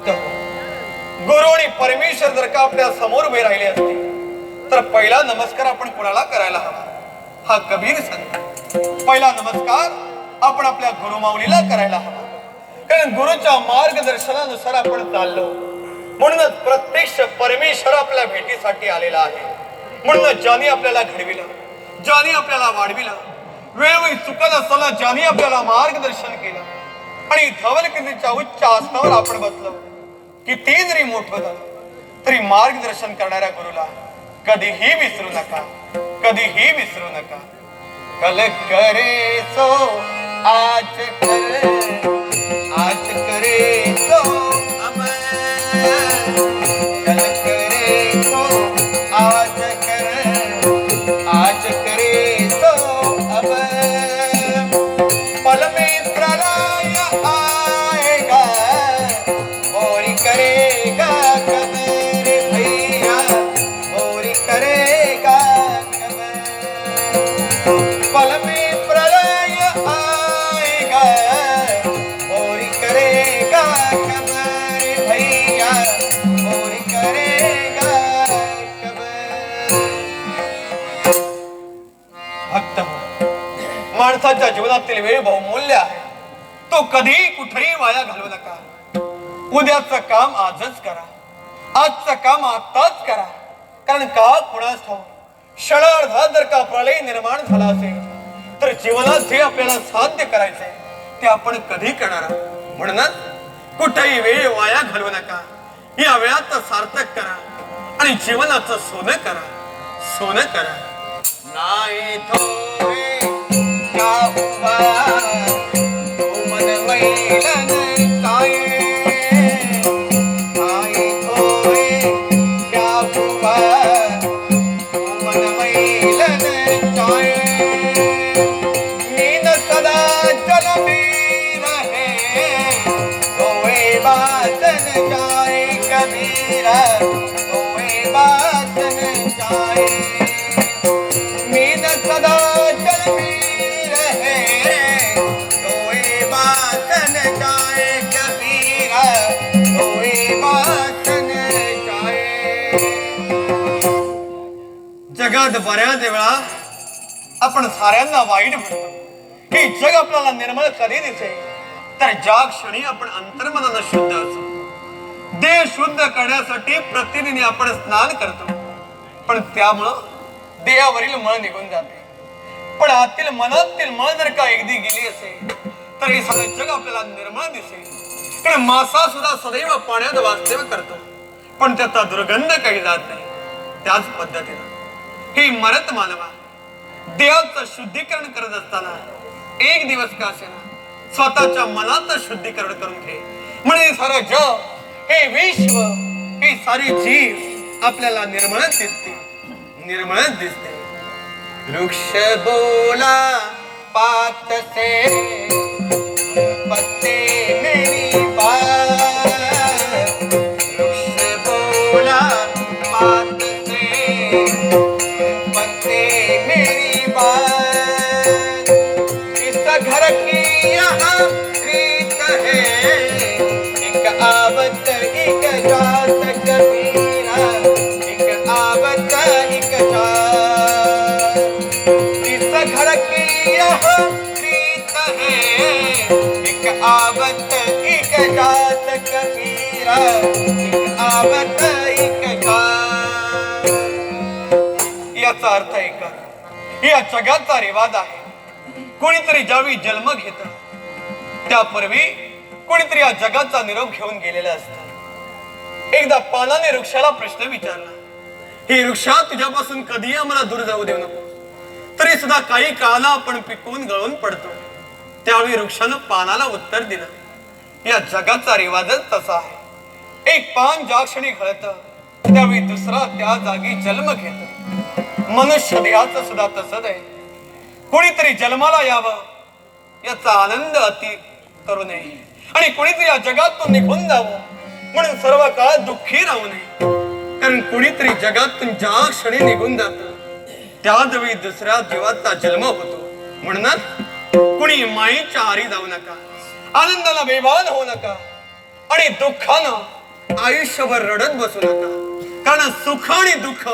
भक्त हो, गुरु आणि परमेश्वर जर का आपल्यासमोर उभे राहिले असते तर पहिला नमस्कार आपण कुणाला करायला हवा? हा कबीर संत. पहिला नमस्कार आपण आपल्या गुरुमाऊलीला करायला हवा. कारण गुरुच्या मार्गदर्शनानुसार आपण चाललो. म्हणूनच प्रत्यक्ष परमेश्वर आपल्या भेटीसाठी आलेला आहे. म्हणून ज्याने आपल्याला घडविलं ज्याने आपल्याला वाढविलं वेळोवेळी चुकत असताना ज्याने आपल्याला मार्गदर्शन केलं आणि धवलकिंदीच्या उच्च आसनावर आपण बसलो किती जरी मोठ तरी मार्गदर्शन करणाऱ्या गुरुला कधीही विसरू नका कधीही विसरू नका. कल करे सो आज आज करे सो कल करे सो आज कर आज करे सो अमर. पल में प्रलय कमर में प्रलय आएगा। और करेगा कमर भैया और करेगा कमर भक्त हो, माणसाच्या जीवनातील वेळ बहुमूल्य आहे. तो कधी कुठेही वाया घालू नका. उद्याचं काम आजच करा. आजचं काम आताच करा. कारण का कुणास ठाऊ क्षणार्धात जर का प्रलय निर्माण झाला असेल तर जीवनात जे आपल्याला साध्य करायचंय ते आपण कधी करणार आहोत? म्हणूनच कुठेही वेळ वाया घालवू नका. या वेळात सार्थक करा आणि जीवनाचं सोनं करा. सोनं करा. नाही थोडे क्या? बातन जाए कबीरा कोई बातन जाए। मीन सदा जल रहे कोई बातन जाए कबीरा कोई बातन जाए। जगात बऱ्याच वेळा आपण साऱ्यांना वाईट म्हणतो. की जग आपल्याला निर्मळ कधी दिसेल? तर ज्या क्षणी आपण अंतर्मनानं शुद्ध असू देह शुद्ध करण्यासाठी प्रतिदिनी आपण स्नान करतो. पण त्यामुळं देहावरील मळ निघून जाते. पण आतील मनातील मळ जर का एकदी गेली असेल तर हे सगळं जग आपल्याला निर्मळ दिसेल. कारण मासा सुद्धा सदैव पाण्यात वास्तव्य करतो. पण त्याचा दुर्गंध काही जात नाही. त्याच पद्धतीनं हे मरत मानवा देहाचं शुद्धीकरण करत असताना एक दिवस का असेना स्वतःच्या मनाचं शुद्धीकरण करून घे. म्हणजे सारं जग हे विश्व हे सारी जीव आपल्याला निर्मळच दिसते. निर्मळच दिसते. वृक्ष बोला पात से एक जात कबीरा एक आवत एक जात हो याचा अर्थ ऐका या जगाचा रिवाज आहे कोणीतरी ज्यावेळी जन्म घेत त्यापूर्वी कोणीतरी या जगाचा निरोप घेऊन गेलेलं असतं. एकदा पानाने वृक्षाला प्रश्न विचारला. हे वृक्षा तुझ्यापासून कधीही आम्हाला दूर जाऊ देऊ नको. तरी सुद्धा काही काळाला आपण पिकवून गळून पडतो. त्यावेळी वृक्षानं पानाला उत्तर दिलं. या जगाचा रिवाजच तसा आहे. एक पान ज्या क्षणी घळत त्यावेळी दुसरा त्या जागी जन्म घेत. मनुष्य देहाचं सुद्धा तसंच आहे. कोणीतरी जन्माला यावं याचा आनंद अति करू नये आणि कोणीतरी या जगातून निघून जावं. म्हणून सर्व काळ दुःखी राहू नये. कारण कोणीतरी जगातून ज्या क्षणी निघून जात त्याच वेळी दुसऱ्या जीवाचा जन्म होतो. म्हणूनच कुणी माईच्या आरी जाऊ नका आनंदाला बेभान होऊ नका आणि दुःखानं आयुष्यभर रडत बसू नका. कारण सुख आणि दुःख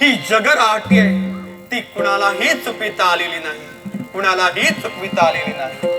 ही जगराटी आहे. ती कुणालाही चुकविता आलेली नाही. कुणालाही चुकविता आलेली नाही.